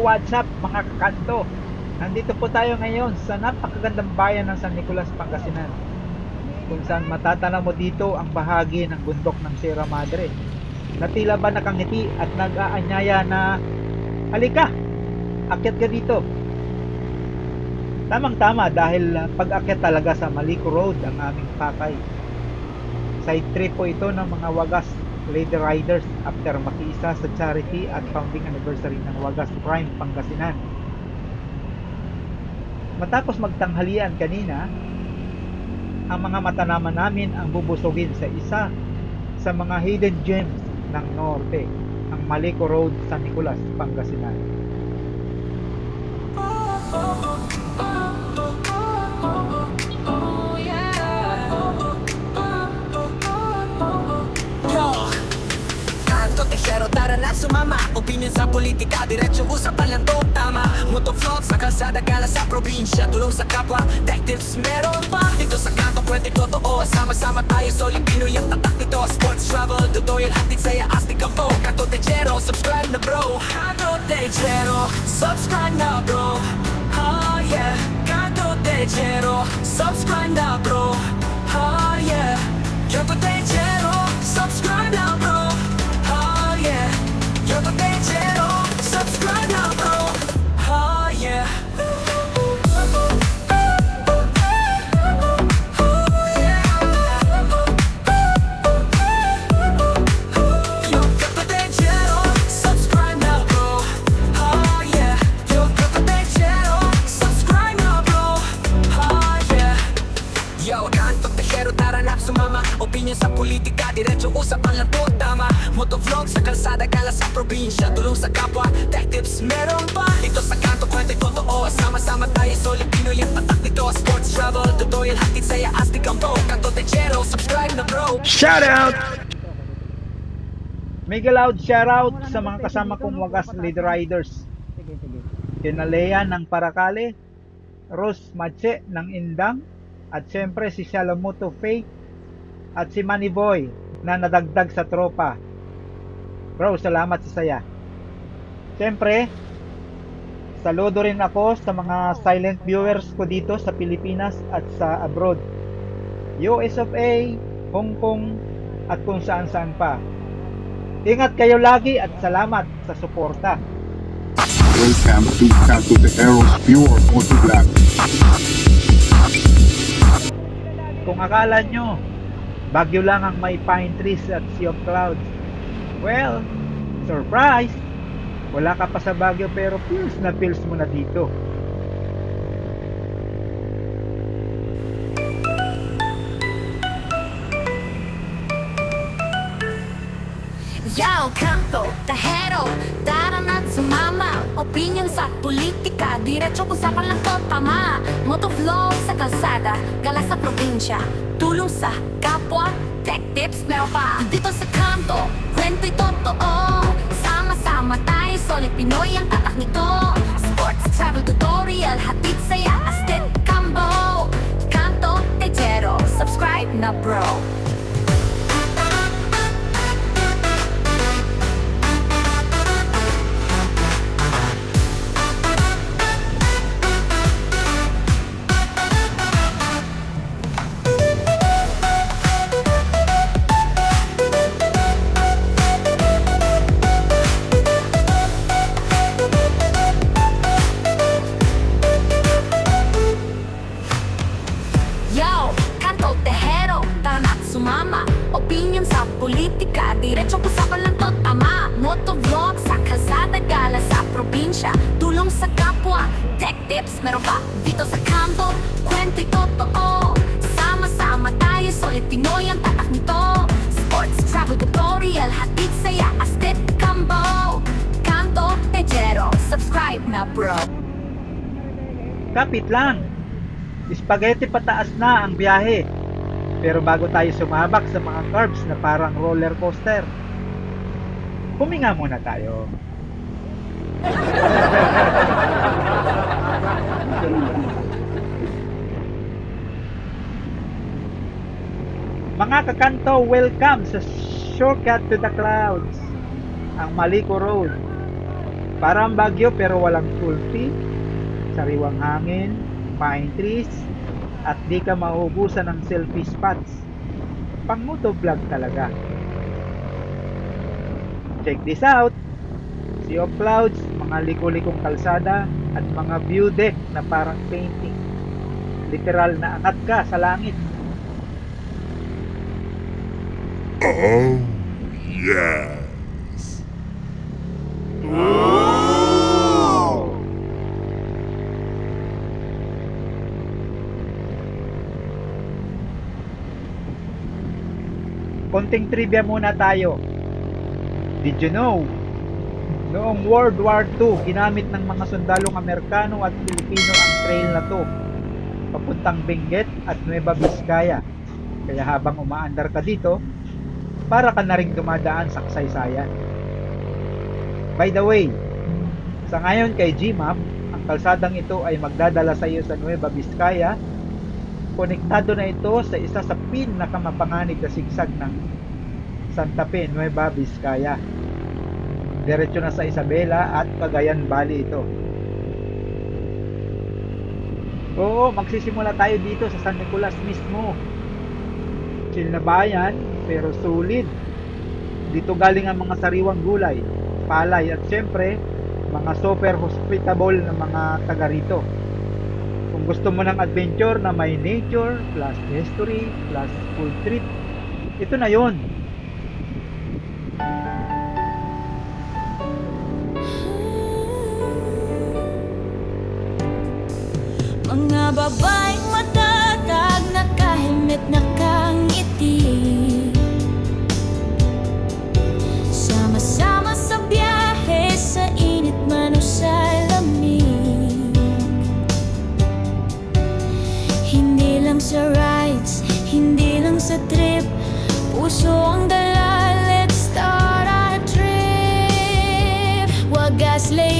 what's up mga kakanto? Nandito po tayo ngayon sa napakagandang bayan ng San Nicolas, Pangasinan. Kung saan matatanaw mo dito ang bahagi ng bundok ng Sierra Madre. Na tila ba nakangiti at nag-aanyaya na halika, akyat ka dito. Tamang-tama dahil uh, pag-akyat talaga sa Maliko Road ang aming pakay. Side trip po ito ng mga wagas Lady Riders after makiisa sa charity at founding anniversary ng Wagas Prime Pangasinan. Matapos magtanghalian kanina, ang mga mata naman namin ang bubusugin sa isa sa mga hidden gems ng norte, ang Maliko Road, San Nicolas, Pangasinan. Yo Tara na sumama. Opinion sa politika, diretsyo usapan lang to tama. Motovlog sa kalsada, gala sa probinsya Tulong sa kapwa, detectives meron pa. Dito sa kanto, kwento totoo. Sama-sama tayo, solid Pinoy ang tatak nito. Sports, travel, tutorial, hatid saya Astig ang po, Kanto Tejero, subscribe na bro. Kanto Tejero, subscribe na bro. Oh yeah, Kanto Tejero, subscribe na bro. Oh yeah, Kanto Tejero, na sumama. Opinion sa politika, diretso usapan lang to tama. Motovlog sa kalsada, gala sa probinsya Tulong sa kapwa, tech tips meron pa. Dito sa kanto, kwento totoo. Sama-sama tayo, solid Pinoy ang patak nito. Sports, travel, tutorial, hatid saya Astig ang po, kanto tejero Subscribe na bro. Shout out! Mega loud shoutout sa mga kasama kong wagas lead riders. Kina Lea ng Paracale, Rose Mache ng Indang, at syempre si Shalamuto Faith at si Manny Boy na nadagdag sa tropa. Bro, salamat sa saya. Syempre, saludo rin ako sa mga silent viewers ko dito sa Pilipinas at sa abroad. US of A, Hong Kong, at kung saan saan pa. Ingat kayo lagi at salamat sa suporta. Welcome to Canto de Eros Pure Moto Black. Kung akala nyo, bagyo lang ang may pine trees at sea of clouds. Well, surprise! Wala ka pa sa Baguio pero feels na feels mo na dito. Opinion sa politika, diretso usapan lang to tama. Motovlog sa kalsada, gala sa probinsya. Tulong sa kapwa, tech tips meron pa. Dito sa kanto, kwento'y totoo. Sama-sama tayo, solid Pinoy ang tatak nito. Sports, travel, tutorial, hatid saya, astit, combo Kanto, tejero, subscribe na bro tips meron pa Dito sa kanto, kwento'y totoo Sama-sama tayo, solid Pinoy ang tatak nito Sports, travel, tutorial, hatid saya, astit, combo Kanto, tejero, subscribe na bro Kapit lang! Spaghetti pataas na ang biyahe. Pero bago tayo sumabak sa mga curves na parang roller coaster, huminga muna tayo. Mga kakanto, welcome sa Shortcut to the Clouds, ang Maliko Road. Parang bagyo pero walang tulpi, sariwang hangin, pine trees, at di ka mauubusan ng selfie spots. Pang motovlog talaga. Check this out! Sea of clouds, mga liko-likong kalsada, at mga view deck na parang painting. Literal na angat ka sa langit. Oh, yes. Konting trivia muna tayo. Did you know? Noong World War II, ginamit ng mga sundalong Amerikano at Pilipino ang trail na to. Papuntang Benguet at Nueva Vizcaya. Kaya habang umaandar ka dito, para ka na rin dumadaan sa kasaysayan. By the way, sa ngayon kay Gmap, ang kalsadang ito ay magdadala sa iyo sa Nueva Vizcaya konektado na ito sa isa sa pinakamapanganib na sigsag ng Santa Fe, Nueva Vizcaya. Diretso na sa Isabela at Cagayan Valley ito. Oo, magsisimula tayo dito sa San Nicolas mismo. Chill na bayan, pero sulit. Dito galing ang mga sariwang gulay, palay at syempre, mga super hospitable na mga taga rito. Kung gusto mo ng adventure na may nature plus history plus food trip, ito na yon. Mga babaeng matatag Nakahimit nakangiti Sama-sama sa biyahe Sa init man o sa lamig. Hindi lang sa rides Hindi lang sa trip. Puso ang dala Let's start our trip. Wagas lady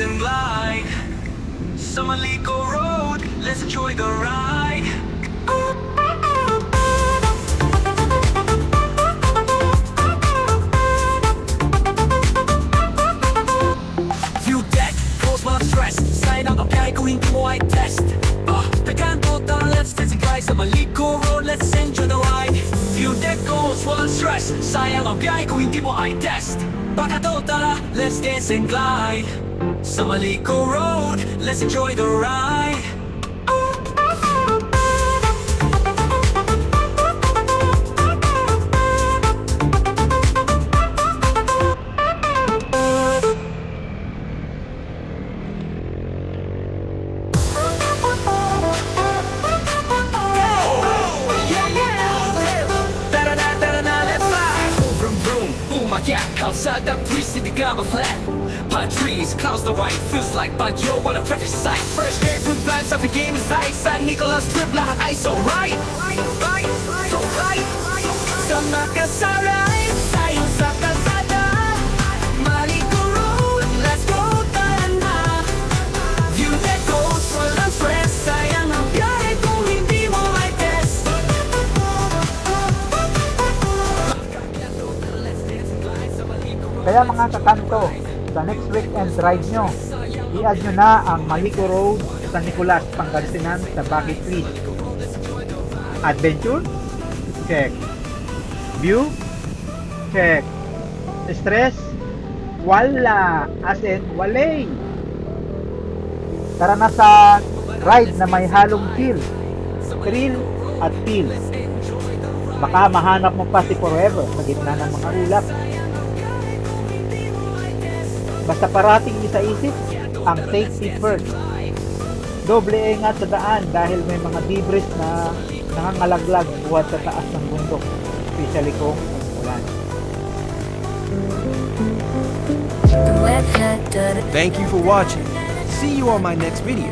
and glide Sa Maliko road, let's enjoy the ride. View deck, close while stress Sign up, apply kung hindi mo ay test. Ah, Pekanto, tara, let's dance and glide Sa Maliko road, let's enjoy the ride. View deck, goes while stress Sayang ang biyahe kung hindi mo ay test. Pagkato, tara, let's dance and glide Sa Maliko road, let's enjoy the ride Trip, lahat ay so right. So right. Sa ride Tayo sa kalsada. Maliko road, let's go, tara na. That goes, walang stress. Sayang ang biyahe kung hindi mo ay Kaya mga kakanto, sa next weekend ride nyo, i-add nyo na ang Maliko Road sa Nicolas, Pangasinan sa bucket list. Adventure? Check. View? Check. Stress? Wala. As in, walay. Tara na sa ride na may halong feel. Thrill at feel. Baka mahanap mo pa si Forever sa gitna ng mga ulap. Basta parating isa-isip ang safety first. Doble ingat sa daan dahil may mga debris na nangangalaglag buhat sa taas ng bundok. Especially kung ulan. The webhead, Thank you for watching. See you on my next video.